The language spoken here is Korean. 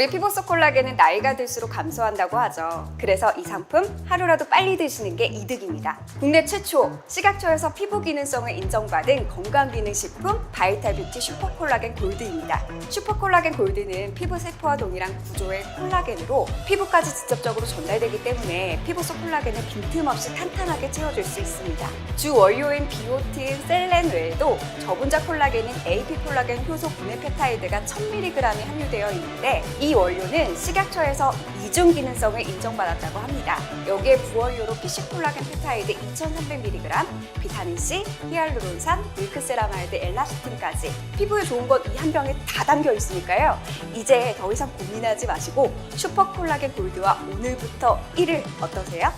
우리 피부속 콜라겐은 나이가 들수록 감소한다고 하죠. 그래서 이 상품 하루라도 빨리 드시는 게 이득입니다. 국내 최초 식약처에서 피부 기능성을 인정받은 건강기능식품 바이탈 뷰티 슈퍼 콜라겐 골드입니다. 슈퍼 콜라겐 골드는 피부 세포와 동일한 구조의 콜라겐으로 피부까지 직접적으로 전달되기 때문에 피부 속 콜라겐을 빈틈없이 탄탄하게 채워줄 수 있습니다. 주 원료인 비오틴, 셀렌 외에도 저분자 콜라겐인 AP 콜라겐 효소 분해 펩타이드가 1000mg이 함유되어 있는데 이 원료는 식약처에서 이중 기능성을 인정받았다고 합니다. 여기에 부원료로 PC 콜라겐 펩타이드 2300mg, 비타민 C, 히알루론산, 밀크세라마이드, 엘라스틴까지 피부에 좋은 것 이 한 병에 다 담겨 있으니까요. 이제 더 이상 고민하지 마시고 슈퍼 콜라겐 골드와 오늘부터 1일 어떠세요?